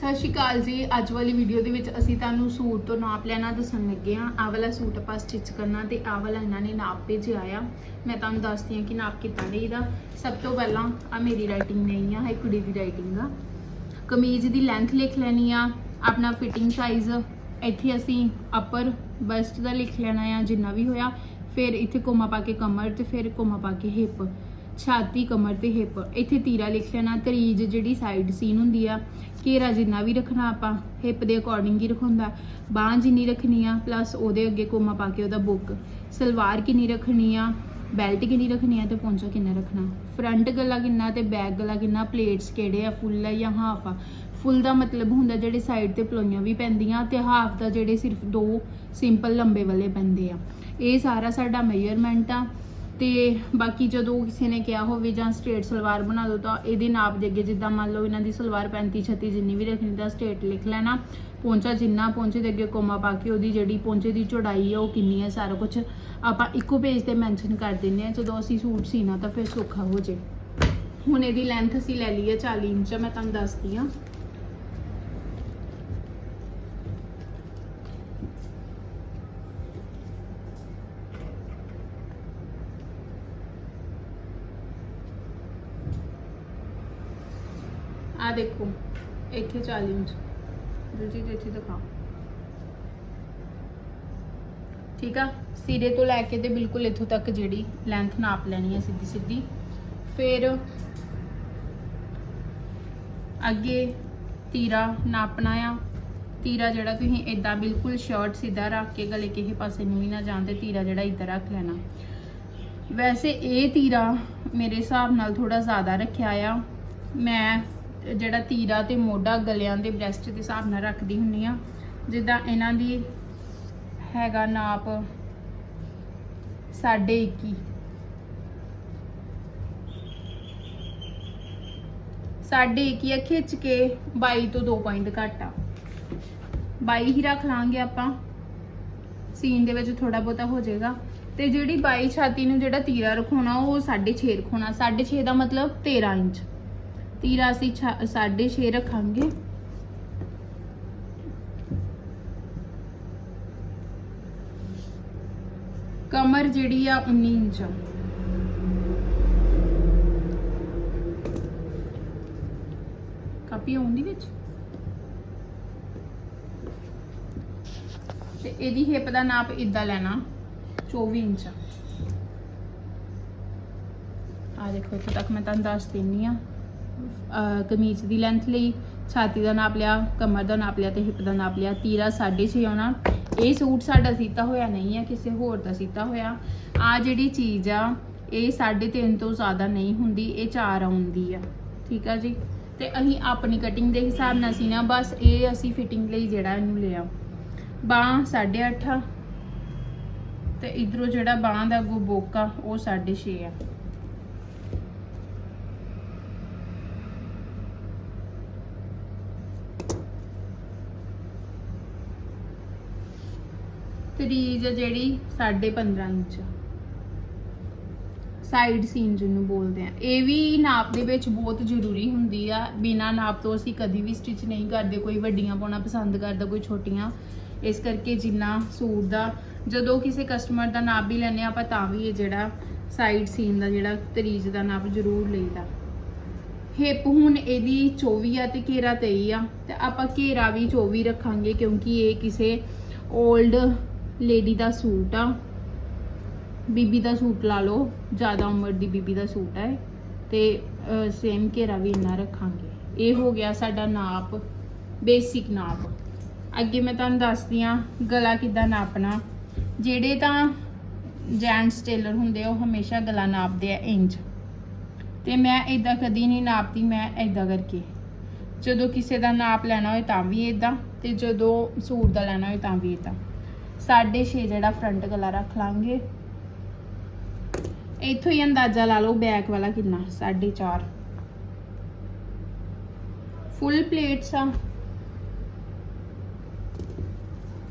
ਸਤਿ ਸ਼੍ਰੀ ਅਕਾਲ ਜੀ। ਅੱਜ ਵਾਲੀ ਵੀਡੀਓ ਦੇ ਵਿੱਚ ਅਸੀਂ ਤੁਹਾਨੂੰ ਸੂਟ ਤੋਂ ਨਾਪ ਲੈਣਾ ਦੱਸਣ ਲੱਗੇ ਆ ਆਹ ਵਾਲਾ ਸੂਟ ਆਪਾਂ ਸਟਿਚ ਕਰਨਾ ਤੇ ਆਹ ਵਾਲਾ ਇਹਨਾਂ ਨੇ ਨਾਪ ਭੇਜਿਆ ਆ ਮੈਂ ਤੁਹਾਨੂੰ ਦੱਸਦੀ ਆ ਕਿ ਨਾਪ ਕਿੱਦਾਂ ਲਈਦਾ ਸਭ ਤੋਂ ਪਹਿਲਾਂ ਆ ਮੇਰੀ ਰਾਈਟਿੰਗ ਨਹੀਂ ਆ, ਇਹ ਕੁੜੀ ਦੀ ਰਾਈਟਿੰਗ ਆ। ਕਮੀਜ਼ ਦੀ ਲੈਂਥ ਲਿਖ ਲੈਣੀ ਆ, ਆਪਣਾ ਫਿਟਿੰਗ ਸਾਈਜ਼ ਇੱਥੇ ਅਸੀਂ ਅਪਰ ਬਸਟ ਦਾ ਲਿਖ ਲੈਣਾ ਆ, ਜਿੰਨਾ ਵੀ ਹੋਇਆ। ਫਿਰ ਇੱਥੇ ਕੋਮਾ ਪਾ ਕੇ ਕਮਰ ਤੇ ਫਿਰ ਕੋਮਾ ਪਾ ਕੇ ਹਿਪ ਛਾਤੀ, ਕਮਰ ਤੇ ਹਿੱਪ ਇੱਥੇ ਤੀਰਾ ਲਿਖ ਲੈਣਾ, ਤਰੀਜ ਜਿਹੜੀ ਸਾਈਡ ਸੀਨ ਹੁੰਦੀ ਆ, ਘੇਰਾ ਜਿੰਨਾ ਵੀ ਰੱਖਣਾ ਆਪਾਂ ਹਿੱਪ ਦੇ ਅਕੋਰਡਿੰਗ ਹੀ ਰਖਾਉਂਦਾ ਬਾਂਹ ਜਿੰਨੀ ਰੱਖਣੀ ਆ ਪਲੱਸ ਉਹਦੇ ਅੱਗੇ ਕੋਮਾ ਪਾ ਕੇ ਉਹਦਾ ਬੁੱਕ। ਸਲਵਾਰ ਕਿੰਨੀ ਰੱਖਣੀ ਆ ਬੈਲਟ ਕਿੰਨੀ ਰੱਖਣੀ ਆ ਤੇ ਪੌਂਚਾ ਕਿੰਨਾ ਰੱਖਣਾ। ਫਰੰਟ ਗਲਾ ਕਿੰਨਾ ਤੇ ਬੈਕ ਗਲਾ ਕਿੰਨਾ ਪਲੇਟਸ ਕਿਹੜੇ ਆ ਫੁੱਲ ਆ ਜਾਂ ਹਾਫ ਆ? ਫੁੱਲ ਦਾ ਮਤਲਬ ਹੁੰਦਾ ਜਿਹੜੇ ਸਾਈਡ ਤੇ ਪਲੋਈਆਂ ਵੀ ਪੈਂਦੀਆਂ ਤੇ ਹਾਫ ਦਾ ਜਿਹੜੇ ਸਿਰਫ ਦੋ ਸਿੰਪਲ ਲੰਬੇ ਵਾਲੇ ਪੈਂਦੇ ਆ। ਇਹ ਸਾਰਾ ਸਾਡਾ ਮੇਜਰਮੈਂਟ ਆ। ਤੇ ਬਾਕੀ ਜਦੋਂ ਕਿਸੇ ਨੇ ਕਿਹਾ ਹੋਵੇ ਜਾਂ ਸਟ੍ਰੇਟ ਸਲਵਾਰ ਬਣਾ ਦਿਓ ਤਾਂ ਇਹਦੇ ਨਾਪ ਦੇ ਅੱਗੇ ਜਿੱਦਾਂ ਮੰਨ ਲਓ ਇਹਨਾਂ ਦੀ ਸਲਵਾਰ 35 36 ਜਿੰਨੀ ਵੀ ਰੱਖਣੀ ਤਾਂ ਸਟ੍ਰੇਟ ਲਿਖ ਲੈਣਾ। ਪੌਂਚਾ ਜਿੰਨਾ ਪੌਂਚੇ ਦੇ ਅੱਗੇ ਕੋਮਾ ਪਾ ਕੇ ਉਹਦੀ ਜਿਹੜੀ ਪੌਂਚੇ ਦੀ ਚੌੜਾਈ ਹੈ ਉਹ ਕਿੰਨੀ ਹੈ ਸਾਰਾ ਕੁਝ ਆਪਾਂ ਇੱਕੋ ਪੇਜ ਤੇ ਮੈਂਸ਼ਨ ਕਰ ਦਿੰਨੇ ਆ ਜਦੋਂ ਅਸੀਂ ਸੂਟ ਸੀਨਾ ਤਾਂ ਫਿਰ ਸੌਖਾ ਹੋ ਜੇ। ਹੁਣ ਇਹਦੀ ਲੈਂਥ ਅਸੀਂ ਲੈ ਲਈ ਹੈ 40 ਇੰਚ, ਮੈਂ ਤੁਹਾਨੂੰ ਦੱਸਦੀ ਆ ਆ ਦੇਖੋ, ਇੱਥੇ 40 ਇੰਚ ਦੂਜੀ ਤੇ ਦਿਖਾਓ। ਠੀਕ ਆ? ਸਿਰੇ ਤੋਂ ਲੈ ਕੇ ਤੇ ਬਿਲਕੁਲ ਇੱਥੋਂ ਤੱਕ ਜਿਹੜੀ ਲੈਂਥ ਨਾਪ ਲੈਣੀ ਹੈ ਸਿੱਧੀ ਸਿੱਧੀ ਫਿਰ ਅੱਗੇ ਤੀਰਾ ਨਾਪਣਾ ਆ। ਤੀਰਾ ਜਿਹੜਾ ਤੁਸੀਂ ਇਦਾਂ ਬਿਲਕੁਲ ਸ਼ਰਟ ਸਿੱਧਾ ਰੱਖ ਕੇ ਗਲੇ ਕਿਸੇ ਪਾਸੇ ਨੂੰ ਵੀ ਨਾ ਜਾਂਦੇ ਤੀਰਾ ਜਿਹੜਾ ਇੱਧਰ ਰੱਖ ਲੈਣਾ। ਵੈਸੇ ਇਹ ਤੀਰਾ ਮੇਰੇ ਹਿਸਾਬ ਨਾਲ ਥੋੜਾ ਜ਼ਿਆਦਾ ਰੱਖਿਆ ਆ। ਮੈਂ ਜਿਹੜਾ ਤੀਰਾ ਤੇ ਮੋਢਾ ਗਲਿਆਂ ਦੇ ਬ੍ਰੈਸਟ ਦੇ ਹਿਸਾਬ ਨਾਲ ਰੱਖਦੀ ਹੁੰਨੀ ਆ ਜਿੱਦਾਂ ਇਹਨਾਂ ਦੀ ਹੈਗਾ ਨਾਪ 21.5 ਸਾਢੇ 21 ਆ, ਖਿੱਚ ਕੇ 22 ਤੋਂ 2 ਪੁਆਇੰਟ ਘੱਟ ਆ। 22 ਹੀ ਰੱਖ ਲਾਂਗੇ ਆਪਾਂ। ਸੀਨ ਦੇ ਵਿੱਚ ਥੋੜਾ ਬਹੁਤਾ ਹੋ ਜਾਏਗਾ। ਤੇ ਜਿਹੜੀ 22 ਛਾਤੀ ਨੂੰ ਜਿਹੜਾ ਤੀਰਾ ਰਖਾਉਣਾ, ਉਹ 6.5 ਰਖਾਉਣਾ। 6.5 ਦਾ ਮਤਲਬ 13 ਇੰਚ। ਤੀਰਾ ਅਸੀਂ 6.5 ਰੱਖਾਂਗੇ। ਕਮਰ ਜਿਹੜੀ ਆ 19 ਇੰਚ ਆ। ਕਾਪੀ ਆਉਂਦੀ ਵਿੱਚ? ਤੇ ਇਹਦੀ ਹਿਪ ਦਾ ਨਾਪ ਇਦਾਂ ਲੈਣਾ 24 ਇੰਚ ਆ ਦੇਖੋ, ਇੱਥੇ ਤੱਕ ਮੈਂ ਤੁਹਾਨੂੰ ਦੱਸ ਦਿੰਨੀ ਆ। ਕਮੀਜ਼ ਦੀ ਲੈਂਥ ਲਈ, ਛਾਤੀ ਦਾ ਨਾਪ ਲਿਆ, ਕਮਰ ਦਾ ਨਾਪ ਲਿਆ ਤੇ ਹਿਪ ਦਾ ਨਾਪ ਲਿਆ, ਤੀਰਾ 6.5 ਆਉਣਾ। ਇਹ ਸੂਟ ਸਾਡਾ ਸੀਤਾ ਹੋਇਆ ਨਹੀਂ ਆ ਕਿਸੇ ਹੋਰ ਦਾ ਸੀਤਾ ਹੋਇਆ। ਆ ਜਿਹੜੀ ਚੀਜ਼ ਆ, ਇਹ 3.5 ਤੋਂ ਜ਼ਿਆਦਾ ਨਹੀਂ ਹੁੰਦੀ, ਇਹ 4 ਆਉਂਦੀ ਆ। ਠੀਕ ਆ ਜੀ? ਤੇ ਅਸੀਂ ਆਪਣੀ ਕਟਿੰਗ ਦੇ ਹਿਸਾਬ ਨਾਲ ਸੀਨਾ ਬਸ ਇਹ ਅਸੀਂ ਫਿਟਿੰਗ ਲਈ ਜਿਹੜਾ ਇਹਨੂੰ ਲਿਆ। ਬਾਹ 8.5 ਤੇ ਇਧਰੋਂ ਜਿਹੜਾ ਬਾਹ ਦਾ ਗੋਬੋਕਾ ਬੋਕਾ, ਉਹ 6.5 ਆ। ਤਰੀਜ ਆ ਜਿਹੜੀ 15.5 ਇੰਚ। ਸਾਈਡ ਸੀਨ ਜਿਹਨੂੰ ਬੋਲਦੇ ਆ। ਇਹ ਵੀ ਨਾਪ ਦੇ ਵਿੱਚ ਬਹੁਤ ਜ਼ਰੂਰੀ ਹੁੰਦੀ ਆ। ਬਿਨਾ ਨਾਪ ਤੋਂ ਅਸੀਂ ਕਦੀ ਵੀ ਸਟਿਚ ਨਹੀਂ ਕਰਦੇ। ਕੋਈ ਵੱਡੀਆਂ ਪਾਉਣਾ ਪਸੰਦ ਕਰਦਾ, ਕੋਈ ਛੋਟੀਆਂ। ਇਸ ਕਰਕੇ ਜਿੰਨਾ ਸੂਟ ਦਾ ਜਦੋਂ ਕਿਸੇ ਕਸਟਮਰ ਦਾ ਨਾਪ ਵੀ ਲੈਨੇ ਆਪਾਂ ਤਾਂ ਵੀ ਇਹ ਜਿਹੜਾ ਸਾਈਡ ਸੀਨ ਦਾ ਜਿਹੜਾ ਤਰੀਜ ਦਾ ਨਾਪ ਜ਼ਰੂਰ ਲਈਦਾ। ਹਿਪ ਹੁਣ ਇਹਦੀ 24 ਆ ਤੇ ਘੇਰਾ 23 ਆ। ਤੇ ਆਪਾਂ ਘੇਰਾ ਵੀ 24 ਰੱਖਾਂਗੇ ਕਿਉਂਕਿ ਇਹ ਕਿਸੇ 올ਡ ਲੇਡੀ ਦਾ ਸੂਟ ਆ। ਬੀਬੀ ਦਾ ਸੂਟ ਲਾ ਲਓ, ਜ਼ਿਆਦਾ ਉਮਰ ਦੀ ਬੀਬੀ ਦਾ ਸੂਟ ਹੈ ਤੇ ਸੇਮ ਘੇਰਾ ਵੀ ਇੰਨਾ ਰੱਖਾਂਗੇ। ਇਹ ਹੋ ਗਿਆ ਸਾਡਾ ਨਾਪ ਬੇਸਿਕ ਨਾਪ। ਅੱਗੇ ਮੈਂ ਤੁਹਾਨੂੰ ਦੱਸਦੀ ਆ ਗਲਾ ਕਿੱਦਾਂ ਨਾਪਣਾ। ਜਿਹੜੇ ਤਾਂ ਜੈਂਟਸ ਟੇਲਰ ਹੁੰਦੇ ਆ, ਉਹ ਹਮੇਸ਼ਾ ਗਲਾ ਨਾਪਦੇ ਆ ਇੰਚ ਤੇ ਮੈਂ ਇਦਾਂ ਕਦੀ ਨਹੀਂ ਨਾਪਦੀ, ਮੈਂ ਇਦਾਂ ਕਰਕੇ। ਜਦੋਂ ਕਿਸੇ ਦਾ ਨਾਪ ਲੈਣਾ ਹੋਏ ਤਾਂ ਵੀ ਇਦਾਂ ਤੇ ਜਦੋਂ ਸੂਟ ਦਾ ਲੈਣਾ ਹੋਏ ਤਾਂ ਵੀ ਇਦਾਂ 6.5 ਜਿਹੜਾ ਫਰੰਟ ਗਲਾ ਰੱਖ ਲਾਂਗੇ। ਇੱਥੋਂ ਹੀ ਅੰਦਾਜ਼ਾ ਲਾ ਲਓ ਬੈਕ ਵਾਲਾ ਕਿੰਨਾ 4.5 ਫੁੱਲ ਪਲੇਟਸ ਆ।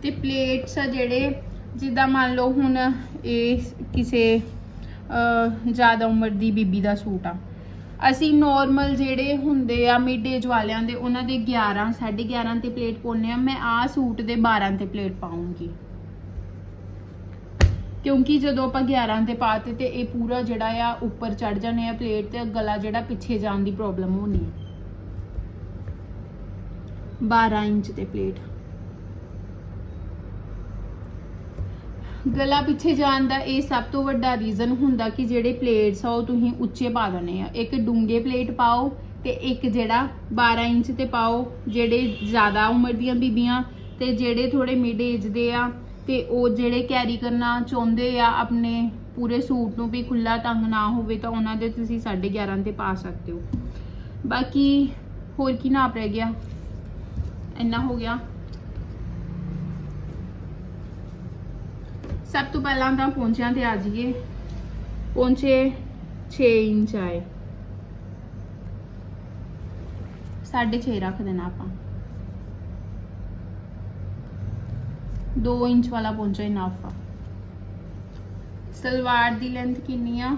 ਤੇ ਪਲੇਟਸ ਆ ਜਿਹੜੇ, ਜਿੱਦਾਂ ਮੰਨ ਲਓ ਹੁਣ ਇਹ ਕਿਸੇ ਜ਼ਿਆਦਾ ਉਮਰ ਦੀ ਬੀਬੀ ਦਾ ਸੂਟ ਆ। ਅਸੀਂ ਨਾਰਮਲ ਜਿਹੜੇ ਹੁੰਦੇ ਆ ਮਿਡ ਏਜ ਵਾਲਿਆਂ ਦੇ, ਉਹਨਾਂ ਦੇ 11 11.5 ਤੇ ਪਲੇਟ ਪਾਉਨੇ ਆ। ਮੈਂ ਆ ਸੂਟ ਦੇ 12 ਤੇ ਪਲੇਟ ਪਾਉਂਗੀ ਕਿਉਂਕਿ ਜਦੋਂ ਆਪਾਂ 11 ਤੇ ਪਾਤੇ ਤੇ ਇਹ ਪੂਰਾ ਜਿਹੜਾ ਆ ਉੱਪਰ ਚੜ ਜਾਣੇ ਆ ਪਲੇਟ ਤੇ, ਗਲਾ ਜਿਹੜਾ ਪਿੱਛੇ ਜਾਣ ਦੀ ਪ੍ਰੋਬਲਮ ਹੋਣੀ ਹੈ। 12 ਇੰਚ ਤੇ ਪਲੇਟ। ਗਲਾ ਪਿੱਛੇ ਜਾਣ ਦਾ ਇਹ ਸਭ ਤੋਂ ਵੱਡਾ ਰੀਜ਼ਨ ਹੁੰਦਾ ਕਿ ਜਿਹੜੇ ਪਲੇਟਸ ਆ ਉਹ ਤੁਸੀਂ ਉੱਚੇ ਪਾ ਦੇਣੇ ਆ। ਇੱਕ ਡੂੰਗੇ ਪਲੇਟ ਪਾਓ ਤੇ ਇੱਕ ਜਿਹੜਾ 12 ਇੰਚ ਤੇ ਪਾਓ, ਜਿਹੜੇ ਜ਼ਿਆਦਾ ਉਮਰ ਦੀਆਂ ਬੀਬੀਆਂ ਤੇ ਜਿਹੜੇ ਥੋੜੇ ਮਿਡ ਏਜ ਦੇ ਆ ਤੇ ਉਹ ਜਿਹੜੇ ਕੈਰੀ ਕਰਨਾ ਚਾਹੁੰਦੇ ਆ ਆਪਣੇ ਪੂਰੇ ਸੂਟ ਨੂੰ ਵੀ ਖੁੱਲਾ ਤੰਗ ਨਾ ਹੋਵੇ ਤਾਂ ਉਹਨਾਂ ਦੇ ਤੁਸੀਂ 11.5 ਤੇ ਪਾ ਸਕਦੇ ਹੋ। ਬਾਕੀ ਹੋਰ ਕੀ ਨਾਪ ਰਹਿ ਗਿਆ? ਇੰਨਾ ਹੋ ਗਿਆ। ਸਭ ਤੋਂ ਪਹਿਲਾਂ ਤਾਂ ਪੌਂਚਿਆਂ ਤੇ ਆ ਜਾਈਏ। ਪੌਂਚੇ 6 ਇੰਚ ਆਏ। 6.5 ਰੱਖ ਦੇਣਾ ਆਪਾਂ। 2 ਇੰਚ ਵਾਲਾ ਪਹੁੰਚਾ ਇਨਫ ਆ। ਸਲਵਾਰ ਦੀ ਲੈਂਥ ਕਿੰਨੀ ਆ?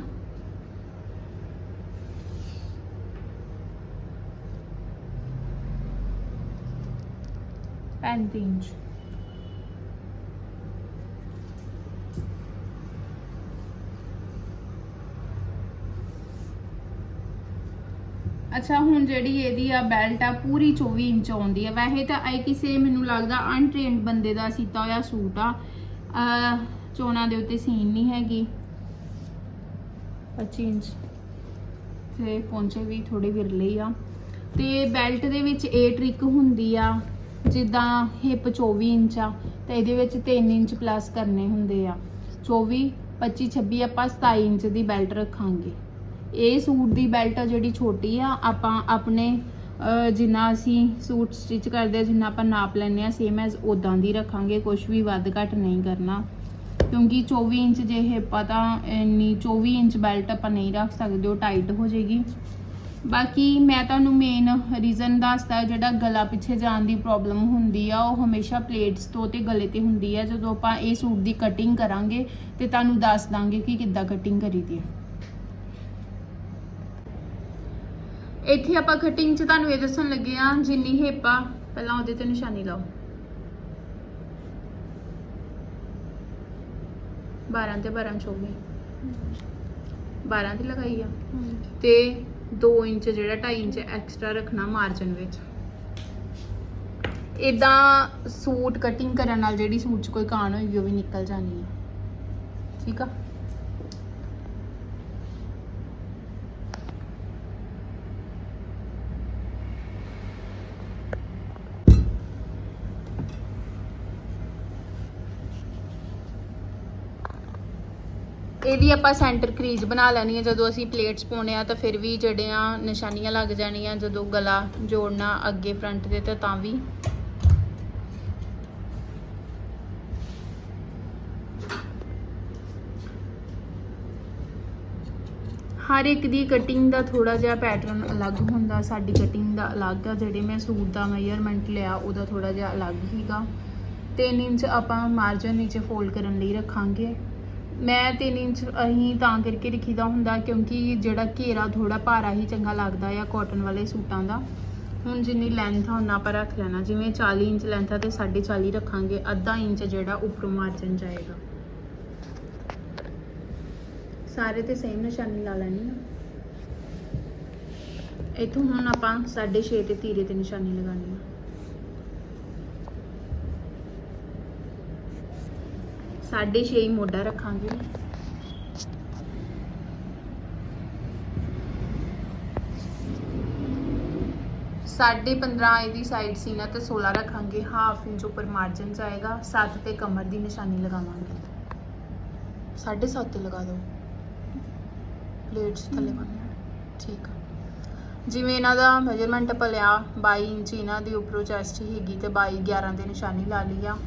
ਪੈਂਤੀ ਇੰਚ। ਅੱਛਾ, ਹੁਣ ਜਿਹੜੀ ਇਹਦੀ ਆ ਬੈਲਟ ਆ, ਪੂਰੀ 24 ਇੰਚ ਆਉਂਦੀ ਆ। ਵੈਸੇ ਤਾਂ ਇਹ ਕਿਸੇ ਮੈਨੂੰ ਲੱਗਦਾ ਅਨਟ੍ਰੇਨਡ ਬੰਦੇ ਦਾ ਸੀਤਾ ਹੋਇਆ ਸੂਟ ਆ। ਅਹ, ਚੋਣਾਂ ਦੇ ਉੱਤੇ ਸੀਨ ਨਹੀਂ ਹੈਗੀ। 25 ਇੰਚ। ਤੇ ਪੌਂਚੇ ਵੀ ਥੋੜੇ ਵਿਰਲੇ ਆ। ਤੇ ਬੈਲਟ ਦੇ ਵਿੱਚ ਇਹ ਟ੍ਰਿਕ ਹੁੰਦੀ ਆ, ਜਿੱਦਾਂ ਹਿਪ 24 ਇੰਚ ਆ, ਤੇ ਇਹਦੇ ਵਿੱਚ 3 ਇੰਚ ਪਲੱਸ ਕਰਨੇ ਹੁੰਦੇ ਆ। 24 25 26 ਆਪਾਂ 27 ਇੰਚ ਦੀ ਬੈਲਟ ਰੱਖਾਂਗੇ। ਇਹ ਸੂਟ ਦੀ ਬੈਲਟ ਜਿਹੜੀ ਛੋਟੀ ਆ, ਆਪਾਂ ਆਪਣੇ ਜਿੰਨਾ ਅਸੀਂ ਸੂਟ ਸਟਿਚ ਕਰਦੇ ਜਿੰਨਾ ਆਪਾਂ ਨਾਪ ਲੈਨੇ ਆ ਸੇਮ ਐਜ਼ ਉਦਾਂ ਦੀ ਰੱਖਾਂਗੇ ਕੁਝ ਵੀ ਵੱਧ ਘੱਟ ਨਹੀਂ ਕਰਨਾ। ਕਿਉਂਕਿ 24 ਇੰਚ ਜੇ ਹਿਪ ਆ ਤਾਂ ਇੰਨੀ 24 ਇੰਚ ਬੈਲਟ ਆਪਾਂ ਨਹੀਂ ਰੱਖ ਸਕਦੇ, ਉਹ ਟਾਈਟ ਹੋ ਜਾਏਗੀ। ਬਾਕੀ ਮੈਂ ਤੁਹਾਨੂੰ ਮੇਨ ਰੀਜ਼ਨ ਦੱਸਦਾ, ਜਿਹੜਾ ਗਲਾ ਪਿੱਛੇ ਜਾਣ ਦੀ ਪ੍ਰੋਬਲਮ ਹੁੰਦੀ ਆ, ਉਹ ਹਮੇਸ਼ਾ ਪਲੇਟਸ ਤੋਂ ਤੇ ਗਲੇ ਤੇ ਹੁੰਦੀ ਆ। ਜਦੋਂ ਆਪਾਂ ਇਹ ਸੂਟ ਦੀ ਕਟਿੰਗ ਕਰਾਂਗੇ, ਤੇ ਤੁਹਾਨੂੰ ਦੱਸ ਦਾਂਗੇ ਕਿ ਕਿੱਦਾਂ ਕਟਿੰਗ ਕਰੀਦੀ ਹੈ ਇੱਥੇ ਆਪਾਂ ਕਟਿੰਗ 'ਚ ਤੁਹਾਨੂੰ ਇਹ ਦੱਸਣ ਲੱਗੇ ਆ ਜਿੰਨੀ ਹਿੱਪ ਪਹਿਲਾਂ ਉਹਦੇ ਤੇ ਨਿਸ਼ਾਨੀ ਲਾਓ। 12 ਤੇ 12 24 12 ਦੀ ਲਗਾਈ ਆ। ਤੇ 2 ਇੰਚ ਜਿਹੜਾ 2.5 ਇੰਚ ਐਕਸਟਰਾ ਰੱਖਣਾ ਮਾਰਜਨ ਵਿੱਚ। ਇਦਾਂ ਸੂਟ ਕਟਿੰਗ ਕਰਨ ਨਾਲ ਜਿਹੜੀ ਸੂਟ 'ਚ ਕੋਈ ਕਾਣ ਹੋਏਗੀ ਉਹ ਵੀ ਨਿਕਲ ਜਾਣੀ ਹੈ ਠੀਕ ਆ? ਇਹਦੀ ਆਪਾਂ ਸੈਂਟਰ ਕਰੀਜ਼ ਬਣਾ ਲੈਣੀ ਹੈ ਜਦੋਂ ਅਸੀਂ ਪਲੇਟਸ ਪਾਉਣੇ ਆ ਤਾਂ ਫਿਰ ਵੀ ਜਿਹੜੀਆਂ ਨਿਸ਼ਾਨੀਆਂ ਲੱਗ ਜਾਣੀਆਂ। ਜਦੋਂ ਗਲਾ ਜੋੜਨਾ ਅੱਗੇ ਫਰੰਟ ਤੇ ਤਾਂ ਤਾਂ ਵੀ। ਹਰ ਇੱਕ ਦੀ ਕਟਿੰਗ ਦਾ ਥੋੜਾ ਜਿਹਾ ਪੈਟਰਨ ਅਲੱਗ ਹੁੰਦਾ। ਸਾਡੀ ਕਟਿੰਗ ਦਾ ਅਲੱਗ ਆ। ਜਿਹੜੇ ਮੈਂ ਸੂਟ ਦਾ ਮੈਜ਼ਰਮੈਂਟ ਲਿਆ, ਉਹਦਾ ਥੋੜਾ ਜਿਹਾ ਅਲੱਗ ਹੀਗਾ। 3 ਇੰਚ ਆਪਾਂ ਮਾਰਜਨ ਨੀਚੇ ਫੋਲਡ ਕਰਨ ਲਈ ਰੱਖਾਂਗੇ। ਮੈਂ 3 ਇੰਚ ਅਸੀਂ ਤਾਂ ਕਰਕੇ ਰੱਖੀਦਾ ਹੁੰਦਾ ਕਿਉਂਕਿ ਜਿਹੜਾ ਘੇਰਾ ਥੋੜਾ ਭਾਰਾ ਹੀ ਚੰਗਾ ਲੱਗਦਾ ਆ ਕਾਟਨ ਵਾਲੇ ਸੂਟਾਂ ਦਾ। ਹੁਣ ਜਿੰਨੀ ਲੈਂਥ ਆ ਉਹਨਾਂ ਆਪਾਂ ਰੱਖ ਲੈਣਾ। ਜਿਵੇਂ 40 ਇੰਚ ਲੈਂਥ ਆ ਤੇ 40.5 ਰੱਖਾਂਗੇ, ਅੱਧਾ ਇੰਚ ਜਿਹੜਾ ਉੱਪਰੋਂ ਮਾਰਜਨ ਜਾਏਗਾ। ਸਾਰੇ ਤੇ ਸੇਮ ਨਿਸ਼ਾਨੀ ਲਾ ਲੈਣੀ ਆ। ਇਥੋਂ ਹੁਣ ਆਪਾਂ 6.5 ਤੇ ਤੀਰੇ ਤੇ ਨਿਸ਼ਾਨੀ ਲਗਾਣੀ ਆ। ਸਾਢੇ ਛੇ ਹੀ ਮੋਢਾ ਰੱਖਾਂਗੇ। ਸਾਢੇ 15 ਇਹਦੀ ਸਾਈਡ ਸੀ ਨਾ, ਤੇ 16 ਰੱਖਾਂਗੇ। ਹਾਫ ਇੰਚ ਉੱਪਰ ਮਾਰਜਨ ਜਾਏਗਾ। 7 ਤੇ ਕਮਰ ਦੀ ਨਿਸ਼ਾਨੀ ਲਗਾਵਾਂਗੇ। ਸਾਢੇ 7 ਤੇ ਲਗਾ ਦਿਓ। ਪਲੇਟਸ ਥੱਲੇ ਬੰਨ੍ਹਣਾ ਠੀਕ ਆ। ਜਿਵੇਂ ਇਹਨਾਂ ਦਾ ਮੈਜ਼ਰਮੈਂਟ ਪਲਿਆ 22 ਇੰਚ ਇਹਨਾਂ ਦੀ ਉੱਪਰੋਂ ਚੈਸਟ ਹੈਗੀ ਤੇ 22 11 ਦੇ ਨਿਸ਼ਾਨੀ ਲਾ ਲਈ ਆ।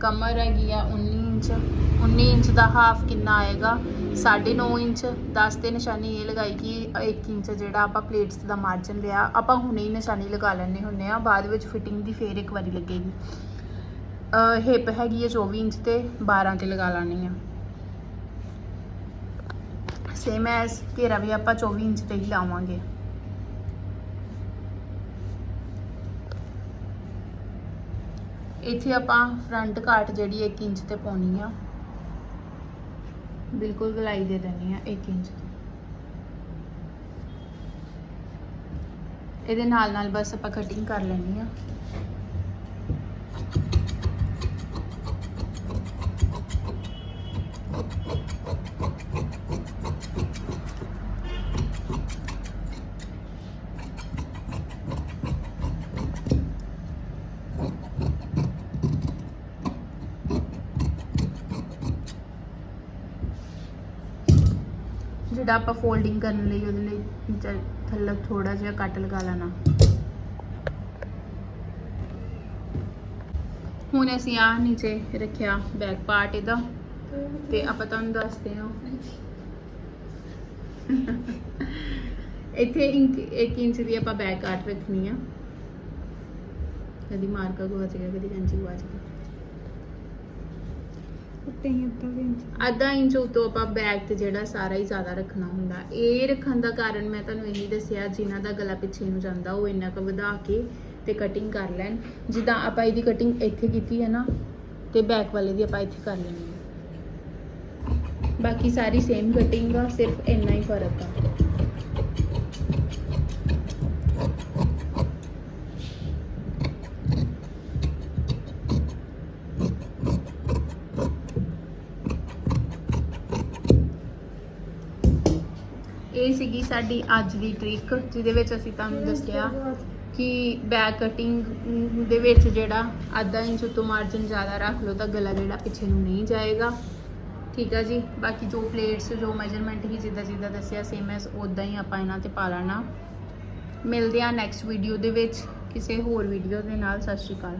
ਕਮਰ ਹੈਗੀ ਆ 19 ਇੰਚ 19 ਇੰਚ ਦਾ ਹਾਫ ਕਿੰਨਾ ਆਏਗਾ? 9.5 ਇੰਚ 10 ਤੇ ਨਿਸ਼ਾਨੀ ਇਹ ਲਗਾਈ ਕਿ 1 ਇੰਚ ਜਿਹੜਾ ਆਪਾਂ ਪਲੇਟਸ ਦਾ ਮਾਰਜਨ ਲਿਆ, ਆਪਾਂ ਹੁਣੇ ਹੀ ਨਿਸ਼ਾਨੀ ਲਗਾ ਲੈਣੇ ਹੁੰਨੇ ਆ ਬਾਅਦ ਵਿੱਚ ਫਿਟਿੰਗ ਦੀ ਫੇਰ ਇੱਕ ਵਾਰੀ ਲੱਗੇਗੀ। ਹਿਪ ਹੈਗੀ ਹੈ 24 ਇੰਚ ਤੇ 12 ਤੇ ਲਗਾ ਲੈਣੀ ਆ ਸੇਮ ਐਸ ਘੇਰਾ ਵੀ ਆਪਾਂ 24 ਇੰਚ ਤੇ ਹੀ ਲਾਵਾਂਗੇ। ਇੱਥੇ ਆਪਾਂ ਫਰੰਟ ਕਾਟ ਜਿਹੜੀ 1 ਇੰਚ ਤੇ ਪਾਉਣੀ ਆ। ਬਿਲਕੁਲ ਗਲਾਈ ਦੇ ਦੇਣੀ ਆ 1 ਇੰਚ ਇਹਦੇ ਨਾਲ ਨਾਲ ਬਸ ਆਪਾਂ ਕਟਿੰਗ ਕਰ ਲੈਣੀ ਆ। ਜਿਹੜਾ ਆਪਾਂ ਫੋਲਡਿੰਗ ਕਰਨ ਲਈ ਉਹਦੇ ਲਈ ਚ- ਥੱਲੇ ਥੋੜਾ ਜਿਹਾ ਕੱਟ ਲਗਾ ਲੈਣਾ। ਹੁਣ ਅਸੀਂ ਆ ਨੀਚੇ ਰੱਖਿਆ ਬੈਕ ਪਾਰਟ ਇਹਦਾ, ਤੇ ਆਪਾਂ ਤੁਹਾਨੂੰ ਦੱਸਦੇ ਹਾਂ। ਇੱਥੇ 1 ਇੰਚ ਦੀ ਆਪਾਂ ਬੈਕ ਕਾਟ ਰੱਖਣੀ ਆ। ਕਦੀ ਮਾਰਕਾ ਗਵਾਚ ਗਿਆ ਕਦੀ ਕੰਚੀ ਗਵਾਚ ਗਈ ਉੱਤੇ ਹੀ ਅੱਧਾ ਵੀ ਇੰਚ ਅੱਧਾ ਇੰਚ ਉਤੋਂ ਆਪਾਂ ਬੈਕ ਤੇ ਜਿਹੜਾ ਸਾਰਾ ਹੀ ਜ਼ਿਆਦਾ ਰੱਖਣਾ ਹੁੰਦਾ। ਇਹ ਰੱਖਣ ਦਾ ਕਾਰਨ ਮੈਂ ਤੁਹਾਨੂੰ ਇਹੀ ਦੱਸਿਆ, ਜਿਨ੍ਹਾਂ ਦਾ ਗਲਾ ਪਿੱਛੇ ਨੂੰ ਜਾਂਦਾ, ਉਹ ਇੰਨਾ ਕੁ ਵਧਾ ਕੇ ਤੇ ਕਟਿੰਗ ਕਰ ਲੈਣ। ਜਿੱਦਾਂ ਆਪਾਂ ਇਹਦੀ ਕਟਿੰਗ ਇੱਥੇ ਕੀਤੀ ਹੈ ਨਾ, ਤੇ ਬੈਕ ਵਾਲੇ ਦੀ ਆਪਾਂ ਇੱਥੇ ਕਰ ਲੈਣੀ ਹੈ। ਬਾਕੀ ਸਾਰੀ ਸੇਮ ਕਟਿੰਗ ਆ, ਸਿਰਫ ਇੰਨਾ ਹੀ ਫ਼ਰਕ ਆ। ਇਹ ਸੀਗੀ ਸਾਡੀ ਅੱਜ ਦੀ ਟ੍ਰਿਕ ਜਿਹਦੇ ਵਿੱਚ ਅਸੀਂ ਤੁਹਾਨੂੰ ਦੱਸਿਆ ਕਿ ਬੈਕ ਕਟਿੰਗ ਦੇ ਵਿੱਚ ਜਿਹੜਾ ਅੱਧਾ ਇੰਚ ਤੋਂ ਮਾਰਜਨ ਜ਼ਿਆਦਾ ਰੱਖ ਲਓ ਤਾਂ ਗਲਾ ਜਿਹੜਾ ਪਿੱਛੇ ਨੂੰ ਨਹੀਂ ਜਾਏਗਾ। ਠੀਕ ਆ ਜੀ? ਬਾਕੀ ਜੋ ਪਲੇਟਸ ਜੋ ਮੈਜ਼ਰਮੈਂਟ ਹੀ ਜਿੱਦਾਂ ਜਿੱਦਾਂ ਦੱਸਿਆ ਸੇਮ ਐਸ ਉਦਾਂ ਹੀ ਆਪਾਂ ਇਹਨਾਂ ਤੇ ਪਾ ਲੈਣਾ। ਮਿਲਦੇ ਆ ਨੈਕਸਟ ਵੀਡੀਓ ਦੇ ਵਿੱਚ, ਕਿਸੇ ਹੋਰ ਵੀਡੀਓ ਦੇ ਨਾਲ, ਸਤਿ ਸ਼੍ਰੀ ਅਕਾਲ।